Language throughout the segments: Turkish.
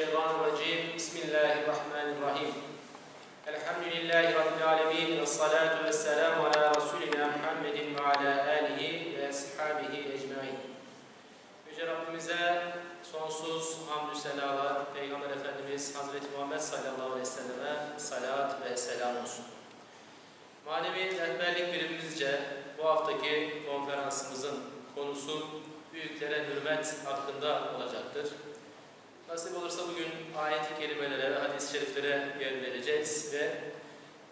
Mineşşeytanirracim. Bismillahirrahmanirrahim. Elhamdülillahi Rabbil alemin. Ve salatu ve selamu ala Resulina Muhammedin ve ala alihi ve ashabihi ecmain. Yüce Rabbimize sonsuz hamdü senalar, Peygamber Efendimiz Hazreti Muhammed sallallahu aleyhi ve selleme salat ve selam olsun. Manevi rehberlik birimimizce bu haftaki konferansımızın konusu büyüklere hürmet hakkında olacaktır. Nasip olursa bugün ayet-i kerimelere ve hadis-i şeriflere yer vereceğiz ve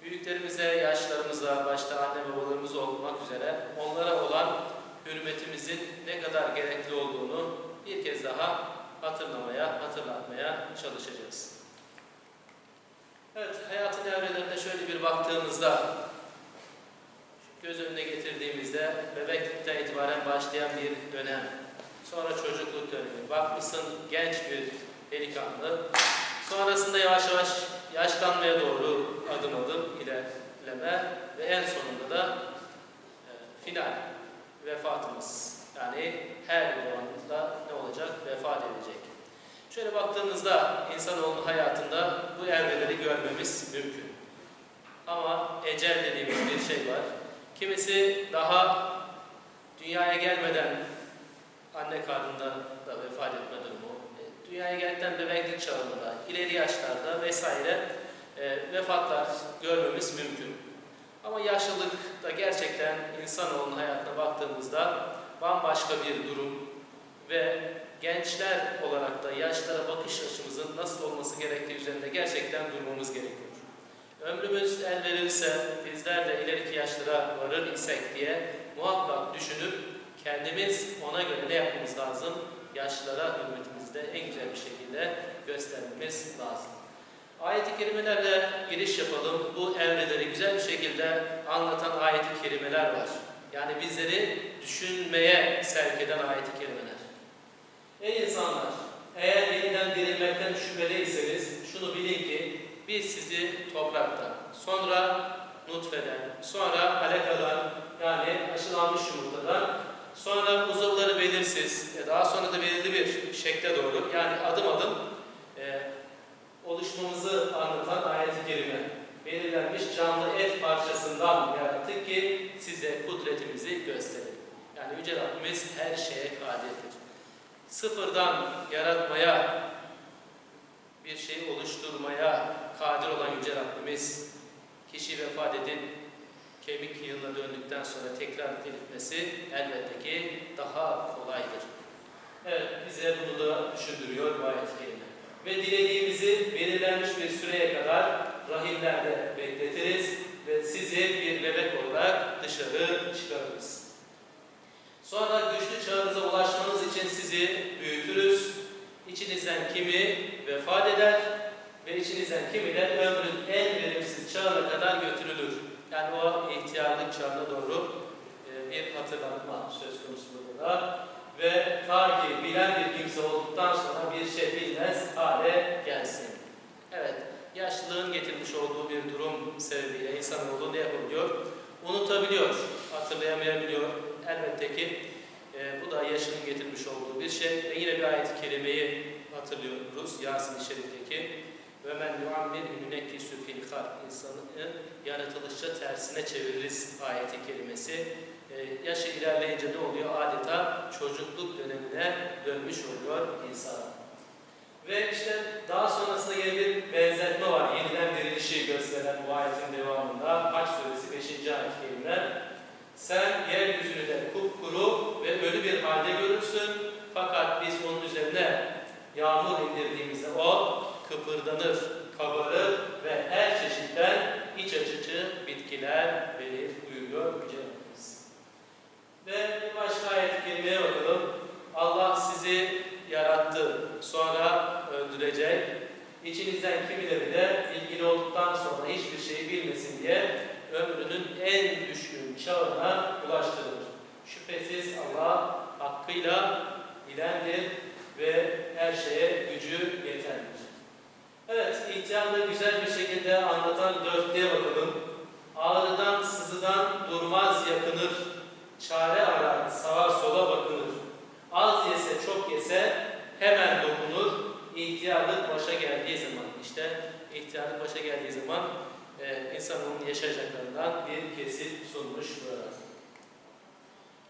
büyüklerimize, yaşlarımıza, başta anne babalarımız olmak üzere onlara olan hürmetimizin ne kadar gerekli olduğunu bir kez daha hatırlamaya, hatırlatmaya çalışacağız. Evet, hayatın evrelerine şöyle bir baktığımızda, göz önüne getirdiğimizde bebeklikten itibaren başlayan bir dönem, sonra çocukluk dönemi, bakmışsın genç bir delikanlı, sonrasında yavaş yavaş yaşlanmaya doğru adım adım ilerleme ve en sonunda da e, final, vefatımız. Yani her doğanında ne olacak? Vefat edecek. Şöyle baktığımızda insanoğlunun hayatında bu evreleri görmemiz mümkün. Ama ecel dediğimiz bir şey var. Kimisi daha dünyaya gelmeden anne karnında da vefat etme durumu, dünyaya geldikten bebeklik çağında, ileri yaşlarda vesaire e, vefatlar görmemiz mümkün. Ama yaşlılık da gerçekten insanoğlunun hayatına baktığımızda bambaşka bir durum ve gençler olarak da yaşlara bakış açımızın nasıl olması gerektiği üzerinde gerçekten durmamız gerekiyor. Ömrümüz el verirse bizler de ileriki yaşlara varır isek diye muhakkak düşünüp kendimiz ona göre ne yapmamız lazım? Yaşlara hürmetimizi de en güzel bir şekilde göstermemiz lazım. Ayet-i kerimelerle giriş yapalım. Bu evreleri güzel bir şekilde anlatan ayet-i kerimeler var. Yani bizleri düşünmeye sevk eden ayet-i kerimeler. Ey insanlar! Eğer yeniden dirilmekten şüpheliyseniz şunu bilin ki biz sizi topraktan, sonra nutfeden, sonra alakadan yani aşılanmış yumurtadan, sonra uzuvları belirsiz, e, daha sonra da belirli bir şekle doğru yani adım adım e, oluşmamızı anlatan ayet-i kerime. Belirlenmiş canlı et parçasından yarattık ki size kudretimizi gösterelim. Yani Yüce Rabbimiz her şeye kadirdir. Sıfırdan yaratmaya, bir şeyi oluşturmaya kadir olan Yüce Rabbimiz, kişi vefat edip kemik yığına döndükten sonra tekrar diriltmesi elbette ki daha kolaydır. Evet, bize bunu da düşündürüyor bu ayet-i kerime ve dilediğimizi belirlenmiş bir süreye kadar rahimlerde bekletiriz ve sizi bir bebek olarak dışarı çıkarırız. Sonra güçlü çağınıza ulaşmanız için sizi büyütürüz. İçinizden kimi vefat eder ve içinizden kimi de ömrün en verimsiz çağına kadar götürülür. Yani o ihtiyarlık çağına doğru e, bir hatırlatma söz konusu burada ve ta ki bilen bir kimse olduktan sonra bir şey bilmez hale gelsin. Evet, yaşlılığın getirmiş olduğu bir durum sebebiyle insanoğlu ne yapabiliyor? Unutabiliyor, hatırlayamayabiliyor. Elbette ki e, bu da yaşının getirmiş olduğu bir şey. Ve yine bir ayet-i kerimeyi hatırlıyoruz Yasin-i Şerif'teki ve men yuammir ünnekisu fil halk insanı yaratılışça tersine çeviririz ayeti kelimesi. Ee, yaşı ilerleyince ne oluyor? Adeta çocukluk dönemine dönmüş oluyor insan. Ve işte daha sonrasında yeni bir benzetme var. Yeniden dirilişi gösteren bu ayetin devamında. Haç suresi 5. ayet kelime. Sen yeryüzünü de kupkuru ve ölü bir halde görürsün. Fakat biz onun üzerine yağmur indirdiğimizde o kıpırdanır, kabarır ve her çeşitten iç açıcı bitkiler verir buyuruyor Yüce Rabbimiz. Ve başka ayet-i kerimeye bakalım. Allah sizi yarattı, sonra öldürecek. İçinizden kimileri de ilgili olduktan sonra hiçbir şey bilmesin diye ömrünün en düşkün çağına ulaştırılır. Şüphesiz Allah hakkıyla bilendir ve her şeye gücü yeterlidir. Evet, ihtiyarlığı güzel bir şekilde anlatan dörtlüğe bakalım. Ağrıdan, sızıdan durmaz yakınır. Çare arar, sağa sola bakınır. Az yese çok yese hemen dokunur. İhtiyarlık baş insanın yaşayacaklarından bir kesit sunmuş burada.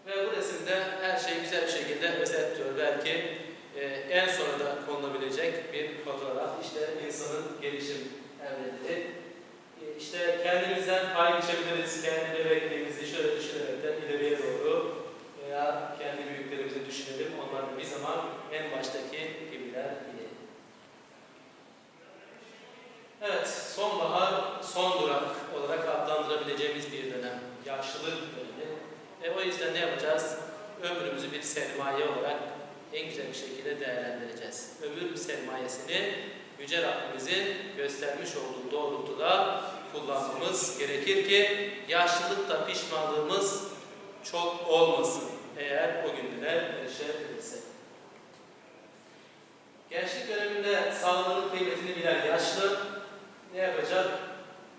Ve bu resimde her şey güzel bir şekilde özetliyor. Belki e, en sona da konulabilecek bir fotoğraf. İşte insanın gelişim evreleri. E, işte kendimizden pay biçebiliriz. Kendi bebekliğimizi şöyle düşünerekten ileriye doğru veya kendi büyüklerimizi düşünelim. Onlar da bir zaman en baştaki gibiler idi. Evet, sonbahar, son durak olarak adlandırabileceğimiz bir dönem. Yaşlılık dönemi. E, o yüzden ne yapacağız? Ömrümüzü bir sermaye olarak en güzel bir şekilde değerlendireceğiz. Ömür sermayesini Yüce Rabbimizin göstermiş olduğu doğrultuda kullanmamız gerekir ki yaşlılıkta pişmanlığımız çok olmasın eğer o günlere erişebilirsek. Gençlik döneminde sağlığının kıymetini bilen yaşlı ne yapacak?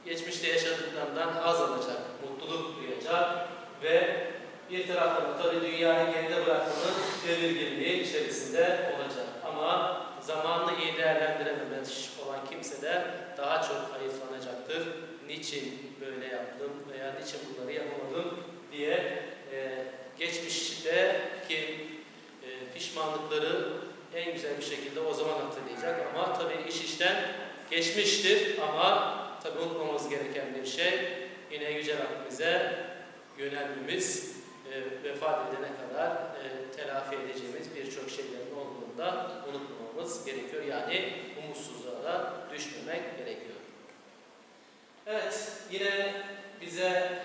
Geçmişte yaşadıklarından haz alacak, mutluluk duyacak ve bir taraftan da tabii dünyayı geride bırakmanın tedirginliği içerisinde olacak. Ama zamanını iyi değerlendirememiş olan kimse de daha çok hayıflanacaktır. Niçin böyle yaptım veya niçin bunları yapamadım diye e, geçmişteki e, pişmanlıkları en güzel bir şekilde o zaman hatırlayacak. Ama tabii iş işten geçmiştir ama tabii unutmamamız gereken bir şey yine Yüce Rabbimize yönelmemiz e, vefat edene kadar e, telafi edeceğimiz birçok şeylerin olduğunu da unutmamamız gerekiyor. Yani umutsuzluğa da düşmemek gerekiyor. Evet, yine bize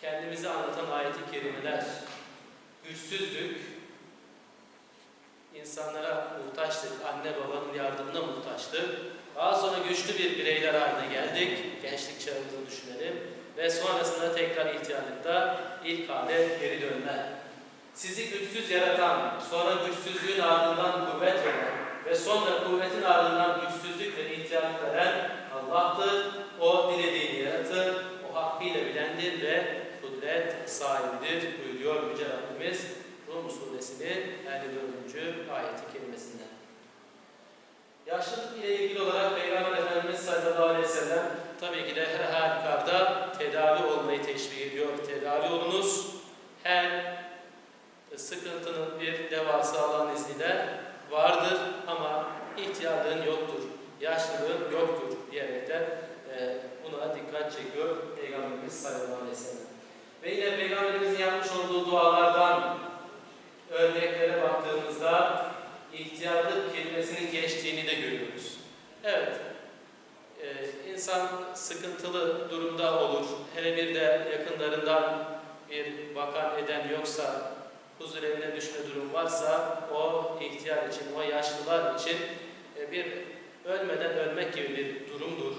kendimizi anlatan ayet-i kerimeler, güçsüzlük, insanlara muhtaçtık, anne babanın yardımına muhtaçtık. Daha sonra güçlü bir bireyler haline geldik, gençlik çağımızı düşünelim ve sonrasında tekrar ihtiyarlıkta ilk hale geri dönme. Sizi güçsüz yaratan, sonra güçsüzlüğün ardından kuvvet veren ve sonra kuvvetin ardından güçsüzlük ve ihtiyarlık veren Allah'tır. O dilediğini yaratır, o hakkıyla bilendir ve kudret sahibidir buyuruyor Yüce Rabbimiz Rum suresinin 54. ayeti kerimesinde. Yaşlılık ile ilgili olarak Peygamber Efendimiz sallallahu aleyhi ve sellem tabii ki de her halükarda tedavi olmayı teşvik ediyor. Tedavi olunuz. Her sıkıntının bir devası Allah'ın izniyle vardır ama ihtiyarlığın yoktur, yaşlılığın yoktur diyerekten e, buna dikkat çekiyor Peygamberimiz sallallahu aleyhi ve sellem. Ve yine Peygamberimizin yapmış olduğu dualardan örneklere baktığımızda ihtiyarlık kelimesinin geçtiğini de görüyoruz. Evet, insan sıkıntılı durumda olur. Hele bir de yakınlarından bir bakan eden yoksa, huzur evine düşme durum varsa o ihtiyar için, o yaşlılar için e, bir ölmeden ölmek gibi bir durumdur.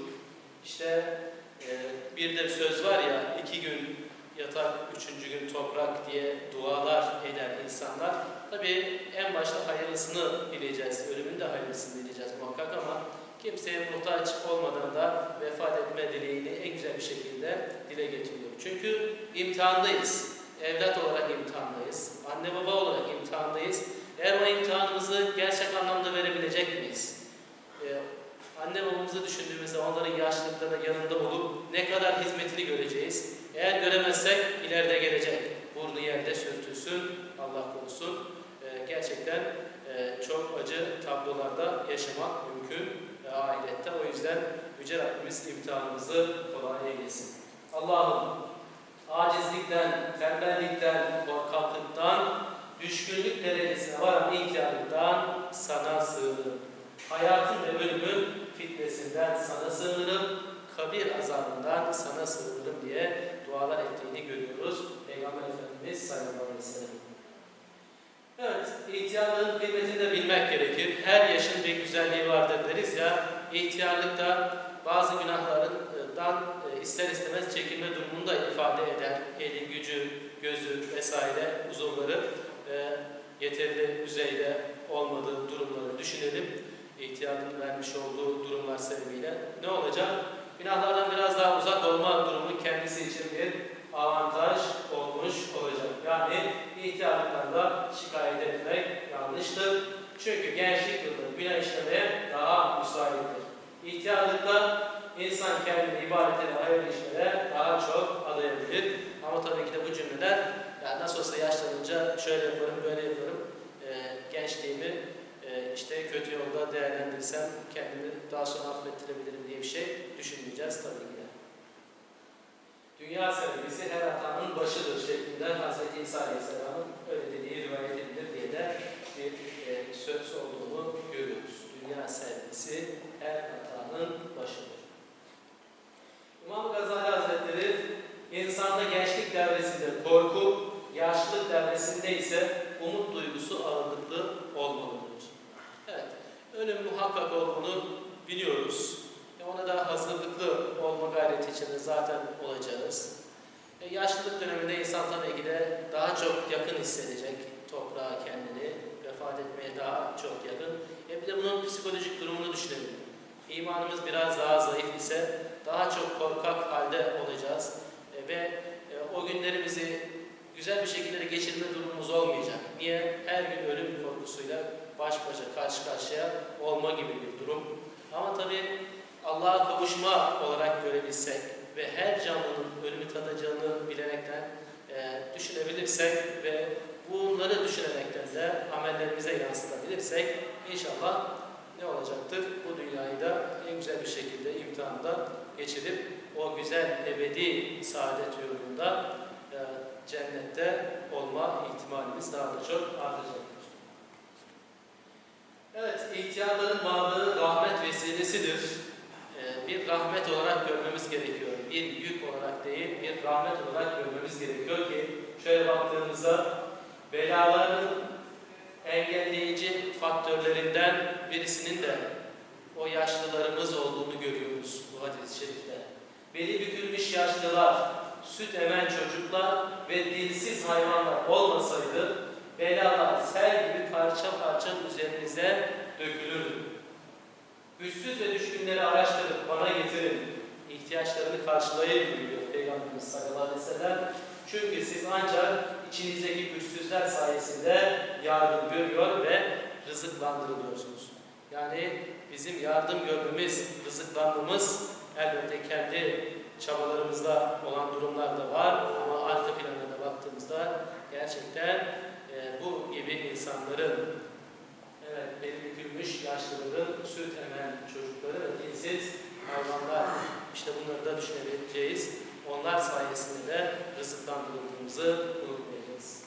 İşte e, bir de söz var ya, iki gün yatak, üçüncü gün toprak diye dualar eder insanlar. Tabii en başta hayırlısını bileceğiz, ölümün de hayırlısını bileceğiz muhakkak ama kimseye muhtaç olmadan da vefat etme dileğini en güzel bir şekilde dile getiriyor. Çünkü imtihandayız. Evlat olarak imtihandayız. Anne baba olarak imtihandayız. Eğer o imtihanımızı gerçek anlamda verebilecek miyiz? Ee, anne babamızı düşündüğümüzde onların yaşlılıklarında yanında olup ne kadar hizmetini göreceğiz? Eğer göremezsek ileride gelecek. Burnu yerde sürtülsün, Allah korusun. Ee, gerçekten e, çok acı tablolarda yaşamak mümkün e, ahirette. O yüzden Yüce Rabbimiz imtihanımızı kolay eylesin. Allah'ım acizlikten, tembellikten, korkaklıktan, düşkünlük derecesine varan ihtiyarlıktan sana sığınırım. Hayatın ve ölümün fitnesinden sana sığınırım. Kabir azabından sana sığınırım diye dualar ettiğini görüyoruz. Peygamber Efendimiz sallallahu aleyhi ve sellem. Evet, ihtiyarlığın kıymetini de bilmek gerekir. Her yaşın bir güzelliği vardır deriz ya. İhtiyarlıkta bazı günahlardan e, ister istemez çekilme durumunu da ifade eder. Eli, gücü, gözü vesaire uzuvları e, yeterli düzeyde olmadığı durumları düşünelim. İhtiyarlığın vermiş olduğu durumlar sebebiyle ne olacak? Günahlardan biraz daha uzak olma durumu kendisi için bir avantaj olmuş olacak. Yani ihtiyarlıktan da şikayet etmek yanlıştır. Çünkü gençlik yılları günah işlemeye daha müsaittir. İhtiyarlıkta insan kendini ibadete ve hayırlı işlere daha çok adayabilir. Ama tabii ki de bu cümleler yani nasıl olsa yaşlanınca şöyle yaparım, böyle yaparım. Ee, gençliğimi e, işte kötü yolda değerlendirsem kendimi daha sonra affettirebilirim diye bir şey düşünmeyeceğiz tabii ki. Dünya sevgisi her hatanın başıdır şeklinde Hz. İsa Aleyhisselam'ın öyle dediği rivayet edilir diye de bir e, söz olduğunu görüyoruz. Dünya sevgisi her hatanın başıdır. İmam Gazali Hazretleri insanda gençlik devresinde korku, yaşlılık devresinde ise umut duygusu ağırlıklı olmalıdır. Evet, ölüm muhakkak olduğunu biliyoruz. Ona da hazırlıklı olma gayreti içinde zaten olacağız. E yaşlılık döneminde insan tabii ki de daha çok yakın hissedecek toprağa kendini, vefat etmeye daha çok yakın. E bir de bunun psikolojik durumunu düşünelim. İmanımız biraz daha zayıf ise daha çok korkak halde olacağız. E ve e, o günlerimizi güzel bir şekilde de geçirme durumumuz olmayacak. Niye? Her gün ölüm korkusuyla baş başa, karşı karşıya olma gibi bir durum. Ama tabii Allah'a kavuşma olarak görebilsek ve her canlının ölümü tadacağını bilerekten e, düşünebilirsek ve bunları düşünerekten de amellerimize yansıtabilirsek inşallah ne olacaktır? Bu dünyayı da en güzel bir şekilde imtihanda geçirip o güzel ebedi saadet yolunda e, cennette olma ihtimalimiz daha da çok artacaktır. Evet, ihtiyarların varlığı rahmet vesilesidir. Bir rahmet olarak görmemiz gerekiyor. Bir yük olarak değil, bir rahmet olarak görmemiz gerekiyor ki şöyle baktığımızda belaların engelleyici faktörlerinden birisinin de o yaşlılarımız olduğunu görüyoruz bu hadis-i şerifte. Beli bükülmüş yaşlılar, süt emen çocuklar ve dilsiz hayvanlar olmasaydı belalar sel gibi parça parça üzerinize dökülürdü. Güçsüz ve düşkünleri araştırıp bana getirin, ihtiyaçlarını karşılayın diyor Peygamberimiz sallallahu aleyhi ve sellem. Çünkü siz ancak içinizdeki güçsüzler sayesinde yardım görüyor ve rızıklandırılıyorsunuz. Yani bizim yardım görmemiz, rızıklanmamız elbette kendi çabalarımızda olan durumlar da var ama arka planına baktığımızda gerçekten e, bu gibi insanların evet beli bükülmüş yaşlıların süt emen çocukları ve dilsiz hayvanlar işte bunları da düşünebileceğiz. Onlar sayesinde de rızıklandırıldığımızı unutmayacağız.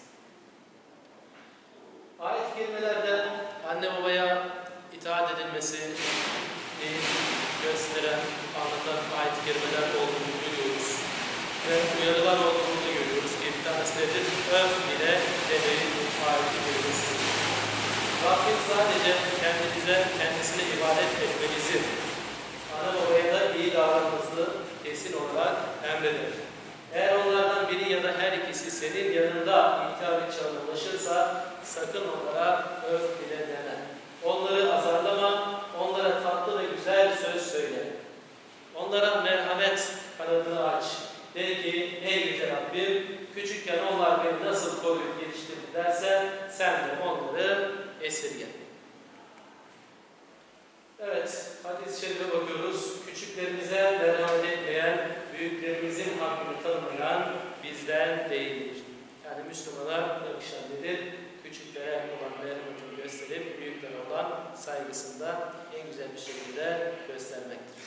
Ayet-i kerimelerde anne babaya itaat edilmesi gösteren, anlatan ayet-i kerimeler olduğunu görüyoruz. Ve uyarılar olduğunu görüyoruz. Bir tanesi nedir? Öf bile demeyin ayet-i. Rabbim sadece kendinize, kendisine ibadet etmenizi, ana babaya da iyi davranmanızı kesin olarak emreder. Eğer onlardan biri ya da her ikisi senin yanında ihtiyar çağına ulaşırsa sakın onlara öf bile deme. Onları azarlama, onlara tatlı ve güzel söz söyle. Onlara merhamet kanadını aç. De ki ey yüce Rabbim küçükken onlar beni nasıl koruyup yetiştirdilerse sen de onları esirge. Evet, hadis-i şerife bakıyoruz. Küçüklerimize merhamet etmeyen, büyüklerimizin hakkını tanımayan bizden değildir. Yani Müslümana yakışan nedir? Küçüklere olan merhametini gösterip büyüklere olan saygısını da en güzel bir şekilde göstermektir.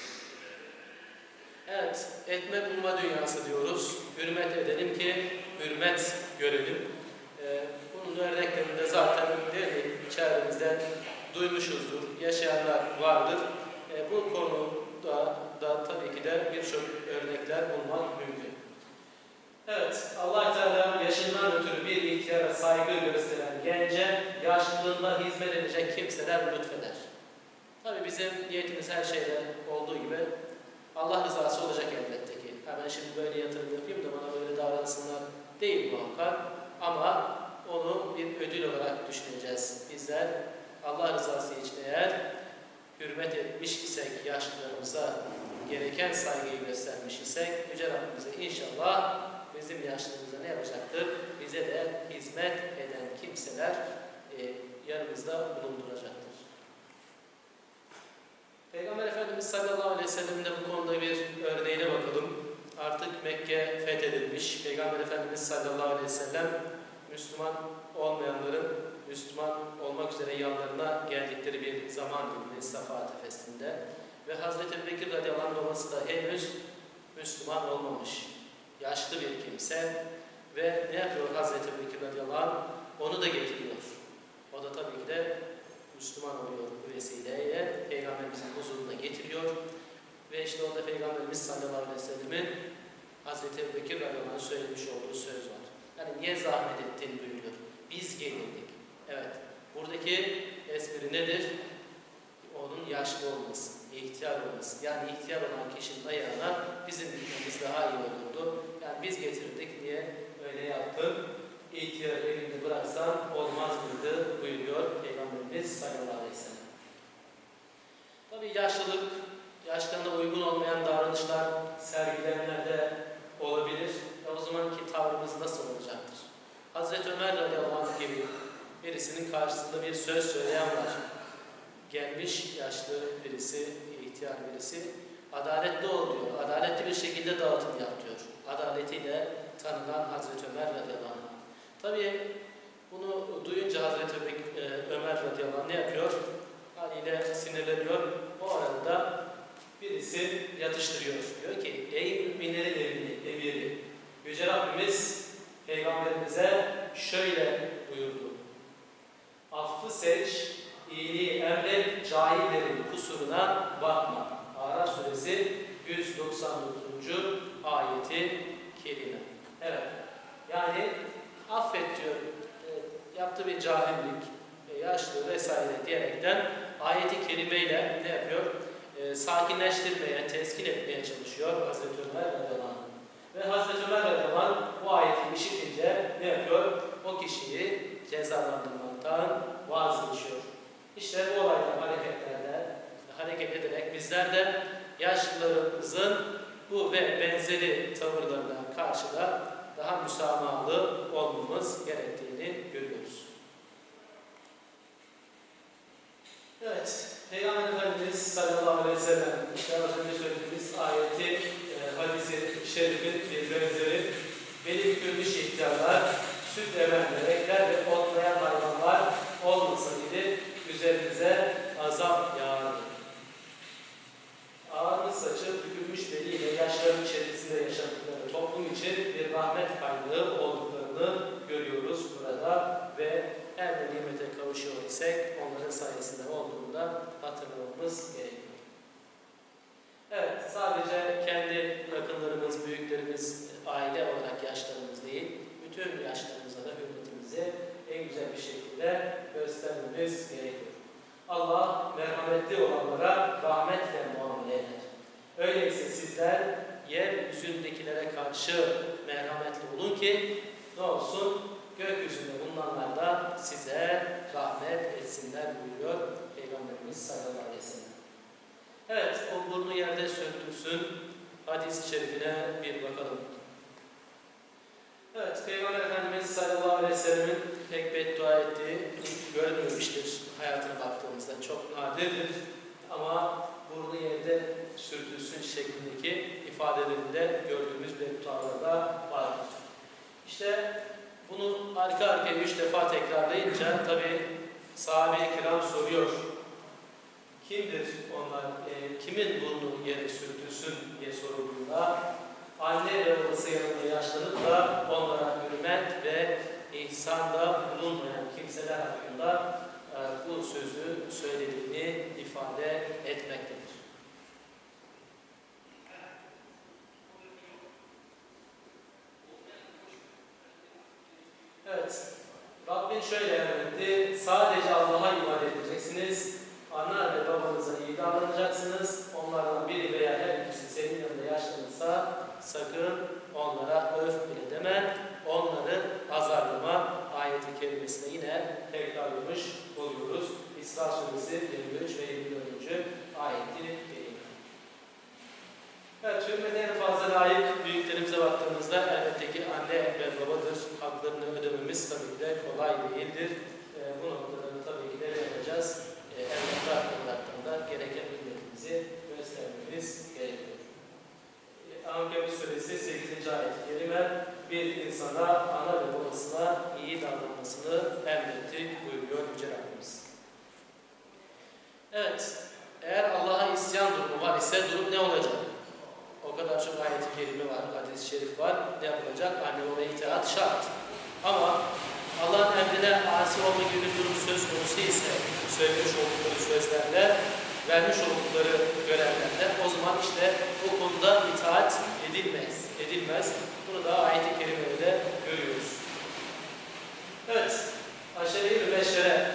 Evet, etme bulma dünyası diyoruz. Hürmet edelim ki hürmet görelim. Ee, bunun örneklerini de zaten değil mi? çevremizden duymuşuzdur, yaşayanlar vardır. E, bu konuda da tabii ki de birçok örnekler bulmak mümkün. Evet, allah Teala yaşından ötürü bir ihtiyara saygı gösteren gence yaşlılığında hizmet edecek kimseler lütfeder. Tabii bizim niyetimiz her şeyde olduğu gibi Allah rızası olacak elbette ki. Ha ben şimdi böyle yatırım yapayım da bana böyle davransınlar değil muhakkak. Ama onu bir ödül olarak düşüneceğiz. Bizler Allah rızası için eğer hürmet etmiş isek yaşlılarımıza gereken saygıyı göstermiş isek Yüce Rabbimize inşallah bizim yaşlarımıza ne yapacaktır? Bize de hizmet eden kimseler e, yanımızda bulunduracaktır. Peygamber Efendimiz sallallahu aleyhi ve sellem'in bu konuda bir örneğine bakalım. Artık Mekke fethedilmiş. Peygamber Efendimiz sallallahu aleyhi ve sellem Müslüman olmayanların Müslüman olmak üzere yanlarına geldikleri bir zaman dilimi Safa Tefesi'nde. Ve Hazreti Bekir radıyallahu babası da henüz Müslüman olmamış. Yaşlı bir kimse ve ne yapıyor Hazreti Bekir radıyallahu? Onu da getiriyor. O da tabii ki de Müslüman oluyor bu vesileyle. Peygamberimizin huzuruna getiriyor. Ve işte orada Peygamberimiz sallallahu aleyhi ve sellemin Hazreti Bekir radıyallahu söylemiş olduğu söz var. Yani niye zahmet ettin buyuruyor. Biz gelirdik. Evet. Buradaki espri nedir? Onun yaşlı olması, ihtiyar olması. Yani ihtiyar olan kişinin ayağına bizim gitmemiz daha iyi olurdu. Yani biz getirdik diye öyle yaptın. İhtiyar elinde bıraksan olmaz mıydı buyuruyor Peygamberimiz sallallahu aleyhi ve sellem. Tabii yaşlılık, yaşlarına uygun olmayan davranışlar sergileyenler de olabilir. E o zamanki tavrımız nasıl olacaktır? Hazreti Ömer radıyallahu gibi birisinin karşısında bir söz söyleyen var. Gelmiş yaşlı birisi, ihtiyar birisi, adaletli ol diyor. Adaletli bir şekilde dağıtım yap diyor. Adaletiyle tanınan Hazreti Ömer radıyallahu anh. Tabii bunu duyunca Hazreti Ömer radıyallahu ne yapıyor? Haliyle sinirleniyor. O arada birisi yatıştırıyor. Diyor ki ey müminlerin emiri, emiri Yüce Rabbimiz Peygamberimize şöyle buyurdu. Affı seç, iyiliği emret, cahillerin kusuruna bakma. Araf suresi 199. ayeti kerime. Evet. Yani affet diyor. E, yaptığı bir cahillik, e, yaşlı vesaire diyerekten ayeti kerimeyle ne yapıyor? E, sakinleştirmeye, teskin etmeye çalışıyor Hazreti Ömer radıyallahu. Ve Hazreti Ömer anh bu ayeti işitince ne yapıyor? O kişiyi cezalandırmaktan vazgeçiyor. İşte bu olaylar hareketlerde hareket ederek bizler de yaşlılarımızın bu ve benzeri tavırlarına karşı da daha müsamahalı olmamız gerektiğini görüyoruz. Evet, Peygamber Efendimiz sallallahu aleyhi ve sellem, işte şerifin bir benzeri, beli bükülmüş ihtiyarlar, süt emen melekler ve otlayan hayvanlar olmasaydı üzerinize azap yağardı. Ağırlı saçı bükülmüş beliyle yaşların içerisinde yaşadıkları toplum için bir rahmet kaynağı olduklarını görüyoruz burada ve her ne nimete kavuşuyor isek onların sayesinde olduğunu da hatırlamamız gerekiyor. Evet, sadece kendi yakınlarımız, büyüklerimiz, aile olarak yaşlarımız değil, bütün yaşlarımıza da hürmetimizi en güzel bir şekilde göstermemiz gerekiyor. Allah merhametli olanlara rahmetle muamele eder. Öyleyse sizler yeryüzündekilere karşı merhametli olun ki ne olsun gökyüzünde bulunanlar da size rahmet etsinler buyuruyor Peygamberimiz sallallahu aleyhi ve sellem. Evet, o burnu yerde sürtülsün. Hadis-i şerifine bir bakalım. Evet, Peygamber Efendimiz sallallahu aleyhi ve sellemin pek beddua ettiği görülmemiştir hayatına baktığımızda. Çok nadirdir ama burnu yerde sürtülsün şeklindeki ifadelerinde gördüğümüz beddualar da vardır. İşte bunu arka arkaya üç defa tekrarlayınca tabi sahabe-i kiram soruyor. Kimdir onlar? E, kimin burnu yere sürtülsün diye sorulduğunda anne ve babası yanında yaşlanıp da onlara hürmet ve ihsanda bulunmayan kimseler hakkında e, bu sözü söylediğini ifade etmektedir. Evet, Rabbin şöyle emretti, sadece Allah'a ibadet edeceksiniz, ana ve babanıza iyi davranacaksınız, onlardan biri veya her ikisi senin yanında yaşlanırsa sakın onlara öf bile deme, onları azarlama ayeti kerimesine yine tekrarlamış oluyoruz. İsra suresi 23 ve 24. ayeti. Evet, hürmete en fazla layık büyüklerimize baktığımızda elbette ki anne ve babadır. Haklarını ödememiz tabii ki de kolay değildir. E, bu noktaları tabii ki de ne yapacağız? E, evlatlar olarak da gereken hürmetimizi göstereceğiz. Evet, eğer Allah'a isyan durumu var ise durum ne olacak? O kadar çok ayet-i kerime var, hadis-i şerif var. Ne yapılacak? Anne ona itaat şart. Ama Allah'ın emrine asi olma gibi bir durum söz konusu ise, söylemiş oldukları sözlerle, vermiş oldukları görevlerle, o zaman işte o konuda itaat edilmez. Edilmez. Bunu da ayet-i kerimede görüyoruz. Evet, aşere-i mübeşşere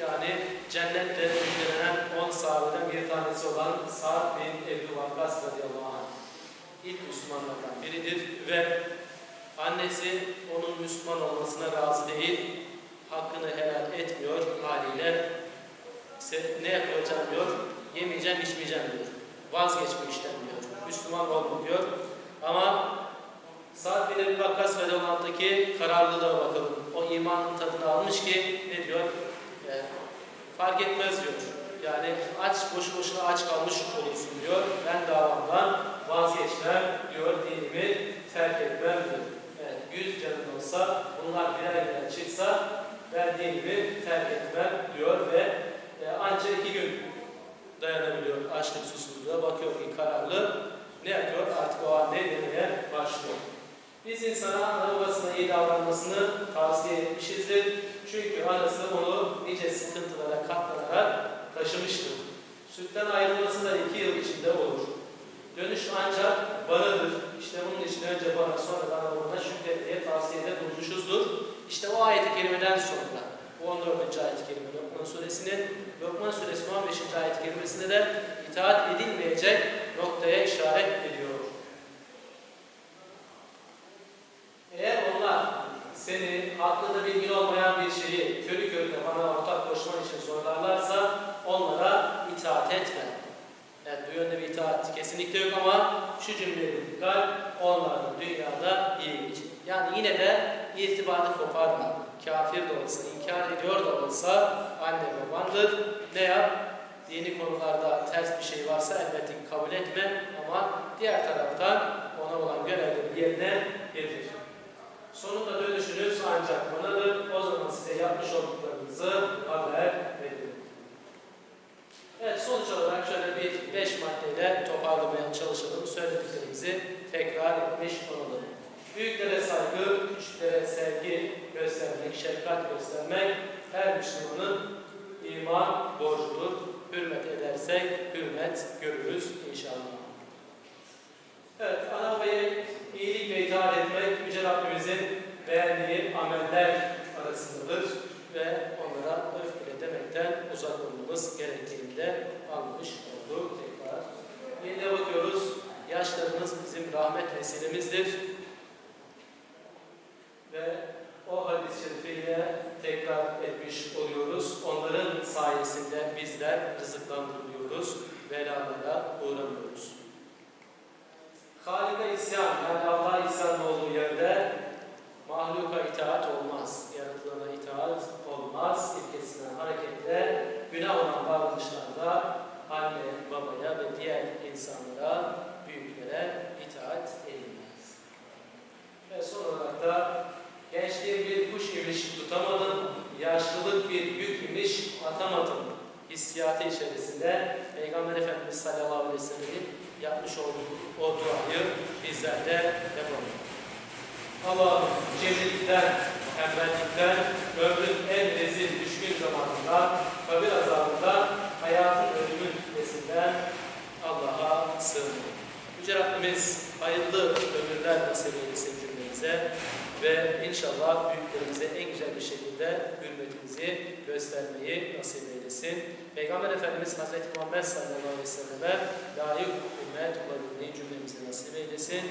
yani cennette müjdelenen 10 sahabeden bir tanesi olan Sa'd bin Ebu Vakkas radıyallahu anh ilk Müslümanlardan biridir ve annesi onun Müslüman olmasına razı değil, hakkını helal etmiyor haliyle ne yapacağım diyor, yemeyeceğim, içmeyeceğim diyor. Vazgeç bu işten diyor. Müslüman olma diyor. Ama Sa'd bin Ebu Vakkas radıyallahu kararlılığa bakalım. O imanın tadını almış ki ne diyor? Ee, fark etmez diyor. Yani aç, boşu boşuna aç kalmış olursun diyor. Ben davamdan vazgeçmem diyor, dinimi terk etmem diyor. Evet, yüz canım olsa, bunlar birer birer çıksa ben dinimi terk etmem diyor ve e, ancak iki gün dayanabiliyor açlık susuzluğa. Bakıyor ki kararlı. Ne yapıyor? Artık o ne demeye başlıyor. Biz insana ana babasına iyi davranmasını tavsiye etmişizdir. Çünkü anası onu nice sıkıntılara katlanarak taşımıştır. Sütten ayrılması da iki yıl içinde olur. Dönüş ancak banadır. İşte bunun için önce bana sonra da ona şükret diye tavsiyede bulunmuşuzdur. İşte o ayet-i kerimeden sonra bu 14. ayet-i kerime Lokman suresinin Lokman suresinin 15. ayet-i kerimesinde de itaat edilmeyecek noktaya işaret ediyor. Eğer onlar seni hakkında bilgin olmayan bir şeyi körü körüne bana ortak koşman için zorlarlarsa onlara itaat etme. Evet bu yönde bir itaat kesinlikle yok ama şu cümleye dikkat onların dünyada iyi geçin. Yani yine de irtibatı koparma. Kafir de olsa, inkar ediyor da olsa anne babandır. Ne yap? Dini konularda ters bir şey varsa elbette kabul etme ama diğer taraftan ona olan görevleri yerine getir. Sonunda dönüşünüz ancak banadır. O zaman size yapmış olduklarınızı haber verin. Evet sonuç olarak şöyle bir beş maddeyle toparlamaya çalışalım. Söylediklerimizi tekrar etmiş olalım. Büyüklere saygı, küçüklere sevgi göstermek, şefkat göstermek her Müslümanın iman borcudur. Hürmet edersek hürmet görürüz inşallah. Evet, ana babaya iyilik ve itaat etmek Yüce Rabbimizin beğendiği ameller arasındadır ve onlara öf bile demekten uzak olmamız gerektiğini de anlamış olduk tekrar. Yine bakıyoruz, yaşlarımız bizim rahmet vesilemizdir iniciar, já dá bizler de yapalım. Allah'ım cemillikten, tembellikten, ömrün en rezil düşkün zamanında, kabir azabından, hayatın ölümün fitnesinden Allah'a sığınırım. Yüce hayırlı ömürler nasip eylesin cümlemize ve inşallah büyüklerimize en güzel bir şekilde hürmetimizi göstermeyi nasip eylesin. Peygamber Efendimiz Hazreti Muhammed sallallahu aleyhi ve selleme layık ümmet olabilmeyi cümlemize nasip eylesin.